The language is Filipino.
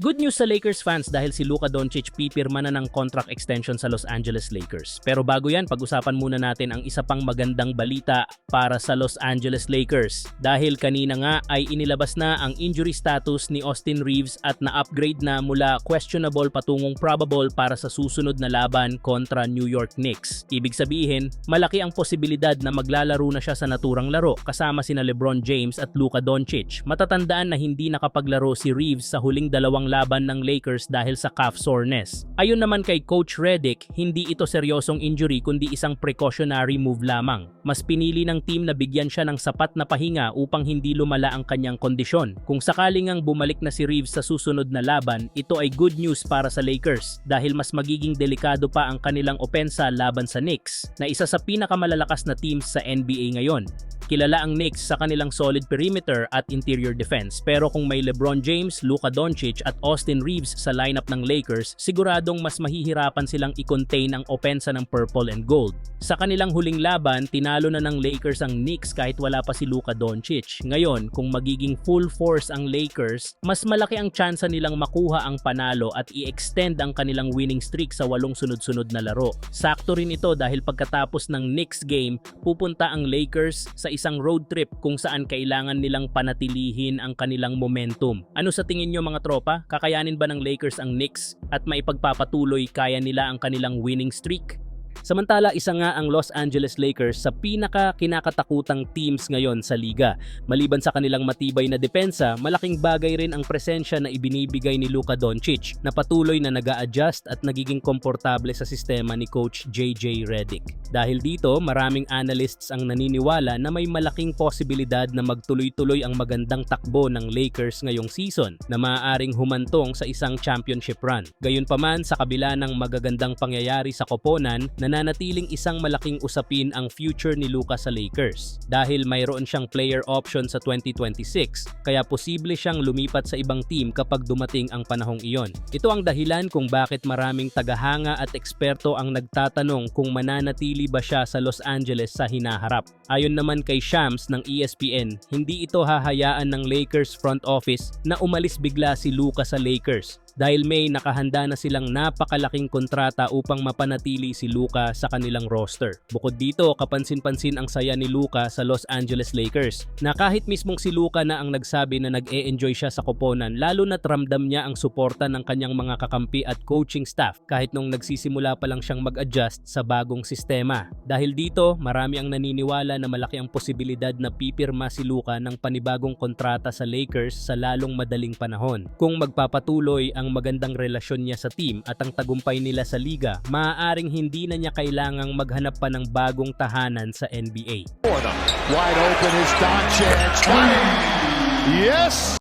Good news sa Lakers fans dahil si Luka Doncic pipirma na ng contract extension sa Los Angeles Lakers. Pero bago yan, pag-usapan muna natin ang isa pang magandang balita para sa Los Angeles Lakers. Dahil kanina nga ay inilabas na ang injury status ni Austin Reeves at na-upgrade na mula questionable patungong probable para sa susunod na laban kontra New York Knicks. Ibig sabihin, malaki ang posibilidad na maglalaro na siya sa naturang laro kasama sina LeBron James at Luka Doncic. Matatandaan na hindi nakapaglaro si Reeves sa huling dalawang laban ng Lakers dahil sa calf soreness. Ayon naman kay Coach Redick, hindi ito seryosong injury kundi isang precautionary move lamang. Mas pinili ng team na bigyan siya ng sapat na pahinga upang hindi lumala ang kanyang kondisyon. Kung sakaling ang bumalik na si Reeves sa susunod na laban, ito ay good news para sa Lakers dahil mas magiging delikado pa ang kanilang opensa laban sa Knicks na isa sa pinakamalalakas na teams sa NBA ngayon. Kilala ang Knicks sa kanilang solid perimeter at interior defense pero kung may LeBron James, Luka Doncic at Austin Reeves sa lineup ng Lakers, siguradong mas mahihirapan silang i-contain ang opensa ng purple and gold. Sa kanilang huling laban, tinalo na ng Lakers ang Knicks kahit wala pa si Luka Doncic. Ngayon, kung magiging full force ang Lakers, mas malaki ang tsansa nilang makuha ang panalo at i-extend ang kanilang winning streak sa walong sunod-sunod na laro. Sakto rin ito dahil pagkatapos ng Knicks game, pupunta ang Lakers sa isang road trip kung saan kailangan nilang panatilihin ang kanilang momentum. Ano sa tingin nyo mga tropa? Kakayanin ba ng Lakers ang Knicks at maipagpapatuloy kaya nila ang kanilang winning streak? Samantala, isa nga ang Los Angeles Lakers sa pinaka kinakatakutang teams ngayon sa liga. Maliban sa kanilang matibay na depensa, malaking bagay rin ang presensya na ibinibigay ni Luka Doncic na patuloy na nag adjust at nagiging komportable sa sistema ni Coach JJ Redick. Dahil dito, maraming analysts ang naniniwala na may malaking posibilidad na magtuloy-tuloy ang magandang takbo ng Lakers ngayong season na maaaring humantong sa isang championship run. Gayunpaman, sa kabila ng magagandang pangyayari sa koponan, nananatiling isang malaking usapin ang future ni Luka sa Lakers. Dahil mayroon siyang player option sa 2026, kaya posible siyang lumipat sa ibang team kapag dumating ang panahong iyon. Ito ang dahilan kung bakit maraming tagahanga at eksperto ang nagtatanong kung mananatili ba siya sa Los Angeles sa hinaharap. Ayon naman kay Shams ng ESPN, hindi ito hahayaan ng Lakers front office na umalis bigla si Luka sa Lakers dahil may nakahanda na silang napakalaking kontrata upang mapanatili si Luka sa kanilang roster. Bukod dito, kapansin-pansin ang saya ni Luka sa Los Angeles Lakers na kahit mismong si Luka na ang nagsabi na nag-e-enjoy siya sa koponan lalo na't ramdam niya ang suporta ng kanyang mga kakampi at coaching staff kahit nung nagsisimula pa lang siyang mag-adjust sa bagong sistema. Dahil dito, marami ang naniniwala na malaki ang posibilidad na pipirma si Luka ng panibagong kontrata sa Lakers sa lalong madaling panahon. Kung magpapatuloy ang magandang relasyon niya sa team at ang tagumpay nila sa liga, maaaring hindi na niya kailangang maghanap pa ng bagong tahanan sa NBA. Wide open is Doncic. Yes.